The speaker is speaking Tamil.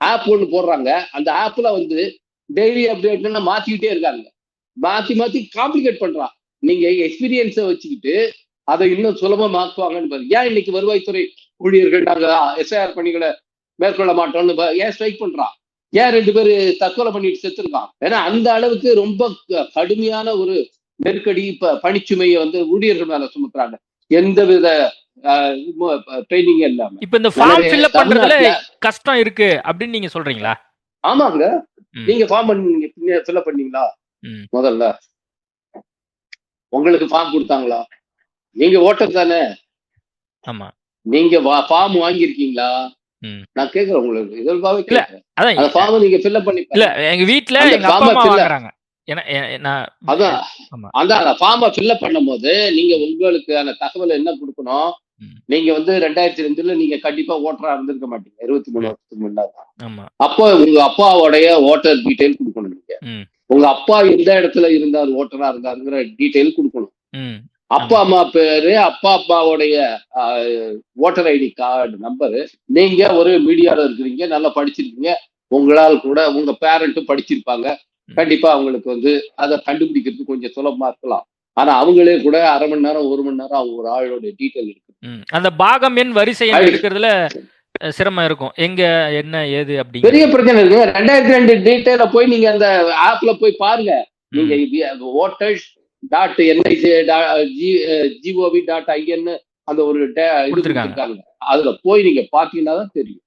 ஆப் ஒன்று போடுறாங்க. அந்த ஆப்ல வந்து டெய்லி அப்டேட்னா மாத்திக்கிட்டே இருக்காங்க. மாத்தி மாத்தி காம்ப்ளிகேட் பண்றான். நீங்க எக்ஸ்பீரியன்ஸை வச்சுக்கிட்டு அதை இன்னும் சுலபமாக்குவாங்கன்னு பாருங்க ஏன் இன்னைக்கு வருவாய்த்துறை ஊழியர்கள் நாங்க எஸ்ஐஆர் பணிகளை மேற்கொள்ள மாட்டோம்னு ஏன் ஸ்ட்ரைக் பண்றான்? ஏன் ரெண்டு பேர் தற்கொலை பண்ணிட்டு செத்துருக்கான்? ஏன்னா அந்த அளவுக்கு ரொம்ப கடுமையான ஒரு நெருக்கடி இப்போ பணிச்சுமையை வந்து ஊழியர்கள் மேல சுமத்துறாங்க எந்த வித ட்ரைனிங் இல்லாம. இப்ப இந்த ஃபார்ம் எனவே ஃபில்அப் பண்றதுல கஷ்டம் இருக்கு அப்படின்னு நீங்க சொல்றீங்களா? ஆமாங்க. நீங்க ஃபார்ம் பண்ணீங்க ஃபில்அப் பண்ணீங்களா? ம். முதல்ல. உங்களுக்கு ஃபார்ம் கொடுத்தாங்களா? நீங்க ஓட்டர் தானே? ஆமா. நீங்க ஃபார்ம் வாங்கியிருக்கீங்களா. நான் கேக்குறேன் உங்களுக்கு இதற்காக இல்ல, அதான் அந்த ஃபார்ம் நீங்க ஃபில்அப் பண்ணி இல்ல எங்க வீட்ல எங்க அப்பா அம்மா வாங்குறாங்க. அதான். அந்த ஃபார்மை ஃபில்அப் பண்ணும்போது நீங்க உங்களுக்கு அந்த தகவல் என்ன கொடுக்கணும். நீங்க வந்து ரெண்டாயிரத்தி ரெண்டுல நீங்க கண்டிப்பா ஓட்டரா இருந்திருக்க மாட்டீங்க. இருபத்தி மூணு வருஷத்துக்கு முன்னாடி அப்போ உங்க அப்பாவோடைய ஓட்டர் டீடைல் கொடுக்கணும் நீங்க. உங்க அப்பா எந்த இடத்துல இருந்தார் ஓட்டரா இருந்தாருங்கிற டீடைல் கொடுக்கணும். அப்பா அம்மா பேரு அப்பா அப்பாவுடைய ஓட்டர் ஐடி கார்டு நம்பரு நீங்க ஒரு மீடியால இருக்கிறீங்க நல்லா படிச்சிருக்கீங்க. உங்களால் கூட உங்க பேரண்ட்டும் படிச்சிருப்பாங்க. கண்டிப்பா அவங்களுக்கு வந்து அதை கண்டுபிடிக்கிறது கொஞ்சம் சுலபமா இருக்கலாம். ஆனா அவங்களே கூட அரை மணி நேரம் ஒரு மணி நேரம் அவங்க ஒரு ஆளோட டீட்டெயில் இருக்கு. அந்த பாகம் எண் வரிசை அஹ், சிரமம் இருக்கும். எங்க என்ன ஏது அப்படிங்க பெரிய பிரச்சனை இருக்கு. ரெண்டாயிரத்தி ரெண்டு டீட்டெயில போய் நீங்க அந்த ஆப்ல போய் பாருங்க. நீங்க voters dot NIC GOV dot IN அந்த ஒரு அதுல போய் நீங்க பாத்தீங்கன்னா தான் தெரியும்.